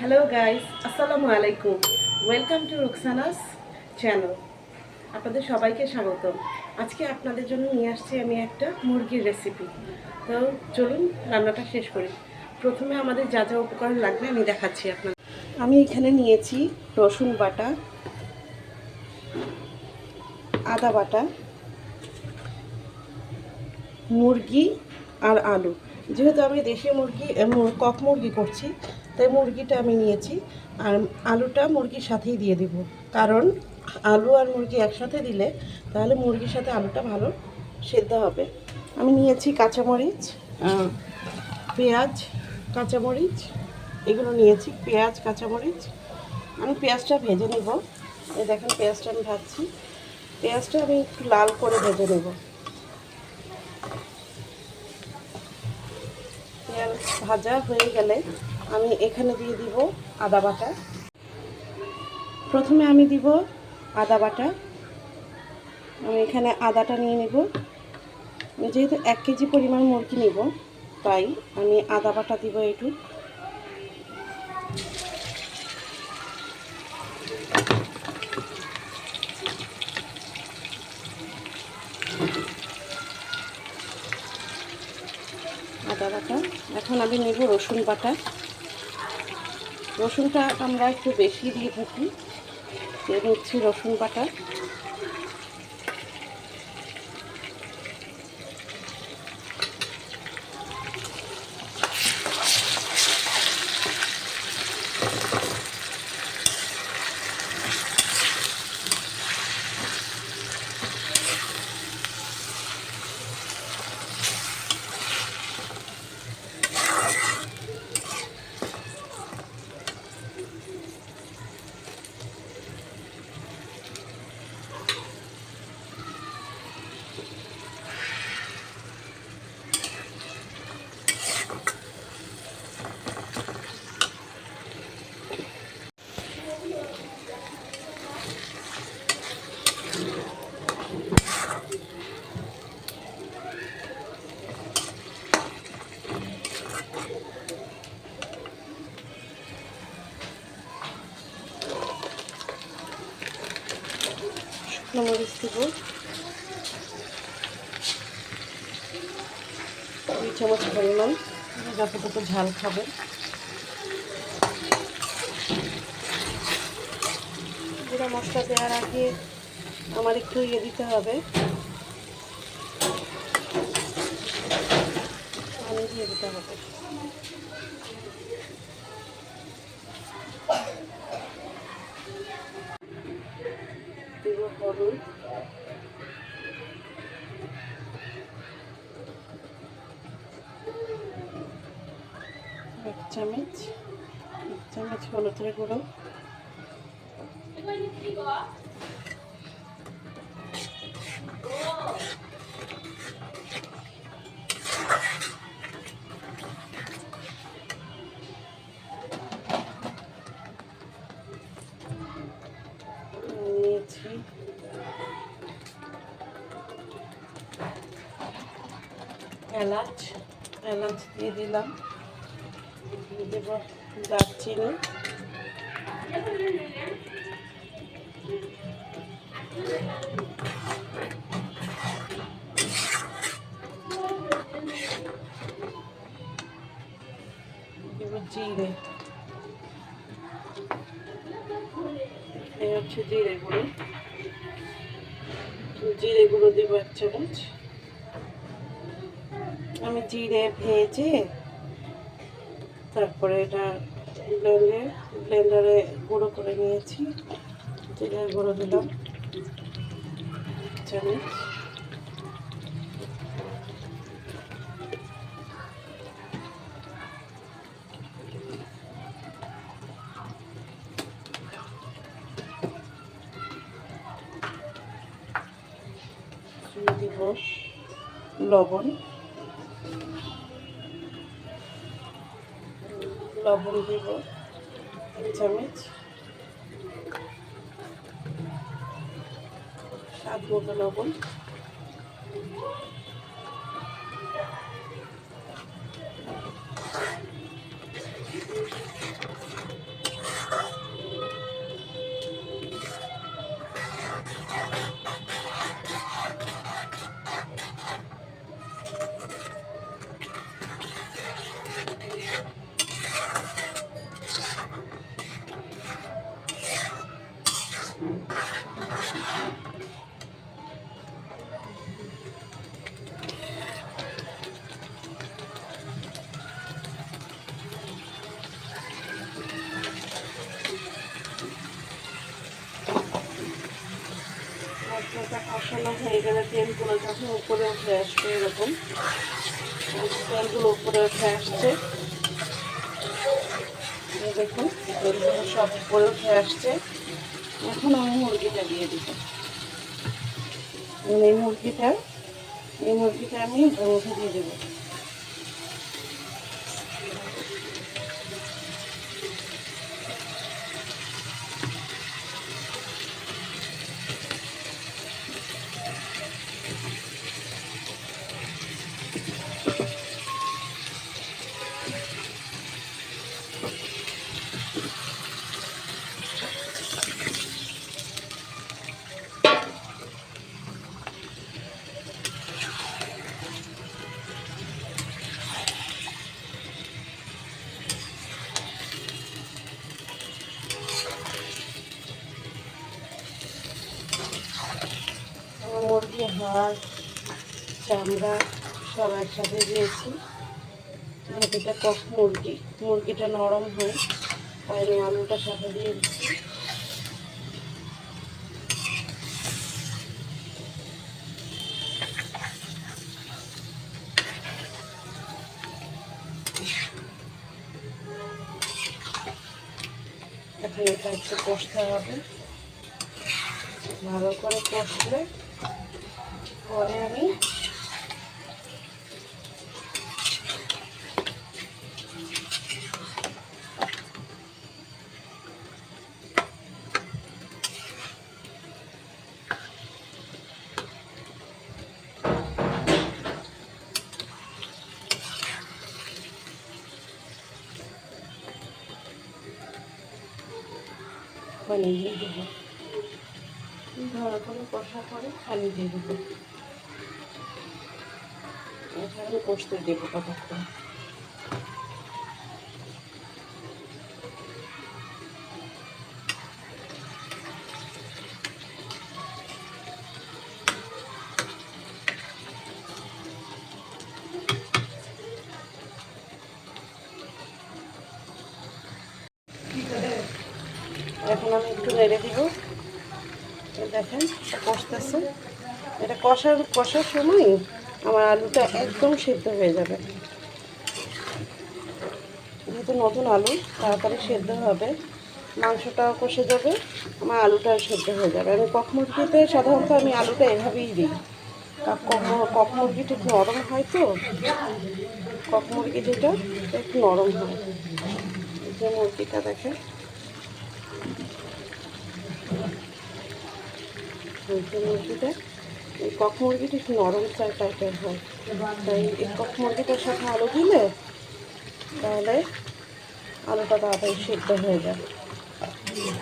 Hello guys আসসালামু আলাইকুম welcome to রুকসানাস channel আপনাদের সবাইকে স্বাগতম। আজকে আপনাদের জন্য নিয়ে আসছি আমি একটা মুরগির রেসিপি তো চলুন, রান্নাটা শেষ করি। প্রথমে আমাদের যা যা উপকরণ লাগবে আমি দেখাচ্ছি আপনাদের। আমি এখানে নিয়েছি রসুন বাটা, আদা বাটা, মুরগি আর আলু। যেহেতু আমি দেশি মুরগি কক মুরগি করছি তাই মুরগিটা আমি নিয়েছি আর আলুটা মুরগির সাথেই দিয়ে দিব। কারণ আলু আর মুরগি একসাথে দিলে তাহলে মুরগির সাথে আলুটা ভালো সেদ্ধ হবে। আমি নিয়েছি কাঁচামরিচ পেঁয়াজ, কাঁচামরিচ, এগুলো নিয়েছি, পেঁয়াজ, কাঁচামরিচ। আমি পেঁয়াজটা ভেজে নেব। এই দেখেন পেঁয়াজটা আমি ভাজছি। পেঁয়াজটা আমি একটু লাল করে ভেজে নেব। পেঁয়াজ ভাজা হয়ে গেলে আমি এখানে দিয়ে দিব আদা বাটা। প্রথমে আমি দিব আদা বাটা। আমি এখানে আদাটা নিয়ে নেব। যেহেতু এক কেজি পরিমাণ মুরগি নেব, তাই আমি আদা বাটা দিব একটু আদা বাটা। এখন আমি নেব রসুন বাটা। রসুনটা আমরা একটু বেশি দিয়ে থাকি এর হচ্ছে রসুন বাটা। শুকনো মরিচ দেব দুই চামচ পরিমাণ যতটুকু ঝাল খাবে। গুঁড়া মশলা দেওয়ার আগে আমার একটু ইয়ে দিতে হবে। পানি দিয়ে দিতে হবে। হলুদ এক চামচ এক চামচ হলুদের গুঁড়ো। এলাচ এলাচ দিয়ে দিলাম। দিয়ে দেব দারচিনি। জিরে। এই হচ্ছে জিরে গুঁড়ো। জিরে গুঁড়ো দেবো এক চামচ। জিরে ভেজে তারপরে এটা ব্লেন্ডে ব্লেন্ডারে গুঁড়ো করে নিয়েছি। জিরে গুঁড়ো দিলাম। চামচ। লবণ। লবণ দেব এক চামচ। স্বাদ মতো লবণ। হয়ে গেলে তেলগুলো যখন উপরে উঠে আসবে এরকম তেলগুলো উপরে উঠে আসছে। দেখুন তেলগুলো সব উপরে উঠে আসছে। এখন আমি মুরগিটা দিয়ে দিব। এই মুরগিটা এই মুরগিটা আমি ওর দিয়ে দেবো। হাড় চামড়া সব একসাথে দিয়েছি। এটা কক মুরগি। মুরগিটা নরম হয়। তাই আমি আলুটা সাথে দিয়ে দিচ্ছি। এখন এটা একটু কষতে হবে। ভালো করে কষলে পরে আমি পানি ভালো করে কষা করে পানি দিয়ে দেবো। এখানে কষতে দেবো কতক্ষণ এখন আমি একটু নেড়ে দিব। দেখেন কষতেছে এটা কষার কষার সময় আমার আলুটা একদম সেদ্ধ হয়ে যাবে। যেহেতু নতুন আলু, তাড়াতাড়ি সেদ্ধ হবে। মাংসটাও কষে যাবে, আমার আলুটাও সেদ্ধ হয়ে যাবে। আমি কক মুরগিতে সাধারণত আমি আলুটা এভাবেই দিই। কক মুরগিটা একটু নরম হয় তো, কক মুরগি যেটা একটু নরম হয়। যে মুরগিটা দেখে মুরগি মুরগিটা। কক মুরগিটা একটু নরম চাই টাইপের হয়। তাই এই কক মুরগিটার সাথে আলু দিলে তাহলে আলুটা তাড়াতাড়ি সিদ্ধ হয়ে যায়।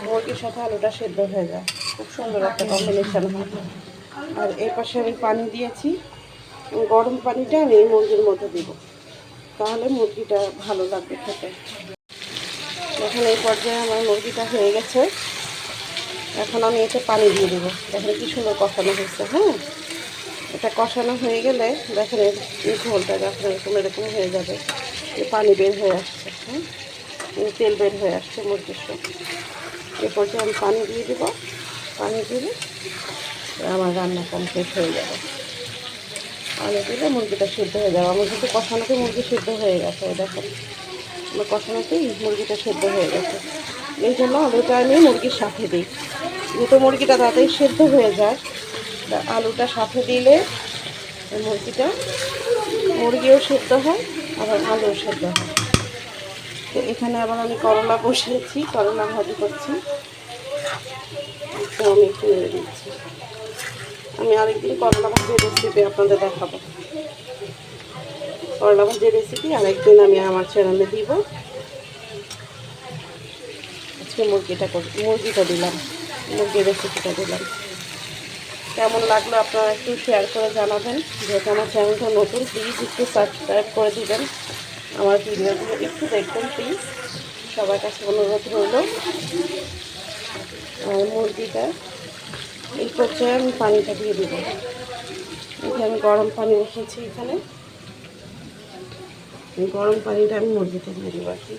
মুরগির সাথে আলুটা সিদ্ধ হয়ে যায়। খুব সুন্দর একটা কম্বিনেশন হয়। আর এই পাশে আমি পানি দিয়েছি। গরম পানিটা আমি এই মুরগির মধ্যে দিব। তাহলে মুরগিটা ভালো লাগবে খেতে। এখন এই পর্যায়ে আমার মুরগিটা হয়ে গেছে। এখন আমি এতে পানি দিয়ে দেবো। দেখেন কি সুন্দর কষানো হয়েছে হ্যাঁ? এটা কষানো হয়ে গেলে দেখেন এই ঝোলটা যখন এরকম এরকম হয়ে যাবে। পানি বের হয়ে আসছে হ্যাঁ? তেল বের হয়ে আসছে মুরগির সব এ পর্যায়ে আমি পানি দিয়ে দেবো। পানি দিলে আমার রান্না কমপ্লিট হয়ে যাবে। পানি দিলে মুরগিটা সিদ্ধ হয়ে যাবে। আমার কিন্তু কষানোতে মুরগি সিদ্ধ হয়ে গেছে দেখেন। আমার কষানোতেই মুরগিটা সিদ্ধ হয়ে গেছে। এই জন্য আলুটা আমি মুরগির সাথে দিই। যেহেতু মুরগিটা তাড়াতাড়ি সেদ্ধ হয়ে যায়। তা আলুটা সাথে দিলে মুরগিটা মুরগিও সেদ্ধ হয়, আবার আলুও সেদ্ধ হয়। তো এখানে আবার আমি করলা বসিয়েছি, করলা ভাজি করছি। তো আমি একটু নেড়ে দিচ্ছি। আমি আরেকদিন করলা ভাজির রেসিপি আপনাদের দেখাবো। করলা ভাজির রেসিপি আরেকদিন আমি আমার চ্যানেলে দিব। আজকে মুরগিটা মুরগিটা দিলাম। মুরগির রেসিপিটা দিলাম। কেমন লাগল আপনারা একটু শেয়ার করে জানাবেন। যেহেতু আমার চ্যানেলটা নতুন প্লিজ একটু সাবস্ক্রাইব করে দিবেন। আমার ভিডিওগুলো একটু দেখবেন প্লিজ সবার কাছে অনুরোধ রইল। আর মুরগিটা, এই পর্যায়ে আমি পানিটা দিয়ে দেব। এখানে আমি গরম পানি রেখেছি এখানে। গরম পানিটা আমি মুরগিতে দিয়ে দেবো আর কি।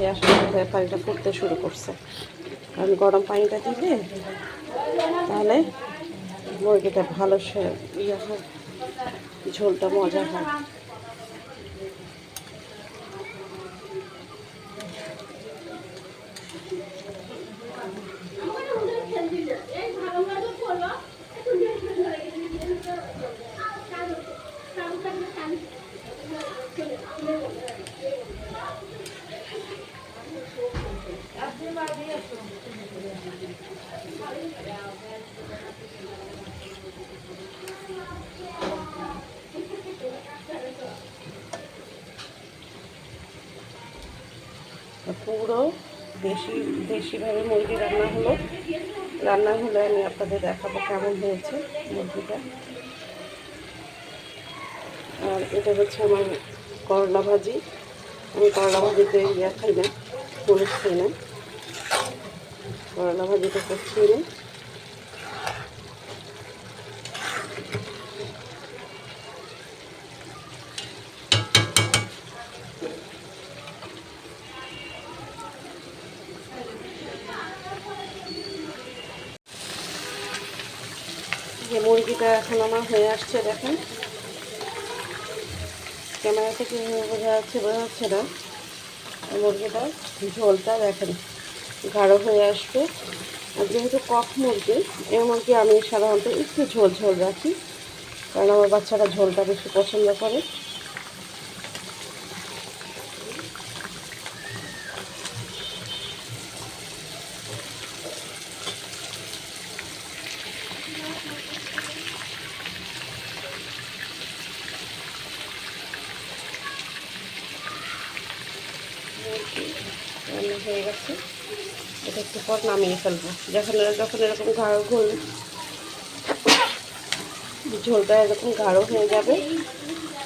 গ্যাস হয়ে পানিটা ফুটতে শুরু করছে। কারণ গরম পানিটা দিলে তাহলে মুরগিটা ভালো সে ইয়ে হয়, ঝোলটা মজা হয়। পুরো দেশি দেশিভাবে মুরগি রান্না হলো। রান্না হলে আমি আপনাদের দেখাবো কেমন হয়েছে মুরগিটা। আর এটা হচ্ছে আমার করলা ভাজি। আমি করলা ভাজিতে ইয়ে খাই না, হলুদ খাই না। করলা ভাজিটা করছি না যে এখন আমার হয়ে আসছে, দেখেন। ক্যামেরা থেকে বোঝা যাচ্ছে বোঝা যাচ্ছে না। মুরগিটা ঝোলটা দেখেন, গাঢ় হয়ে আসবে। আর যেহেতু কফ মুরগি, এই মুরগি আমি সাধারণত একটু ঝোল ঝোল রাখি, কারণ আমার বাচ্চারা ঝোলটা বেশি পছন্দ করে রান্না হয়ে গেছে এটা একটু পর নামিয়ে ফেলব। যখন যখন এরকম গাঢ় ঘোল, ঝোলটা এরকম গাঢ় হয়ে যাবে,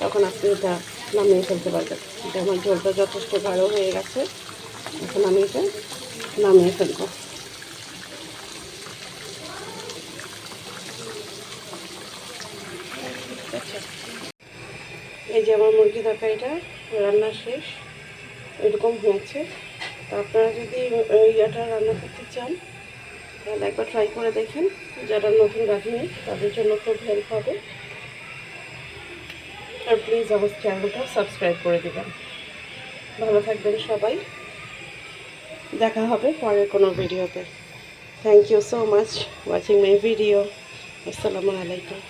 তখন আপনি এটা নামিয়ে ফেলতে পারবেন। এটা আমার ঝোলটা যথেষ্ট গাঢ় হয়ে গেছে। এখন আমি এটা নামিয়ে ফেলব। এই যে আমার মুরগি তরকারিটা রান্না শেষ, এরকম হয়েছে। আপনারা যদি ইয়েটা রান্না করতে চান, তাহলে একবার ট্রাই করে দেখেন। যারা নতুন রাঁধুনি তাদের জন্য খুব হেল্প হবে। আর প্লিজ আমার চ্যানেলটা সাবস্ক্রাইব করে দেবেন। ভালো থাকবেন সবাই। দেখা হবে পরের কোনো ভিডিওতে thank you so much watching my video আসসালামু আলাইকুম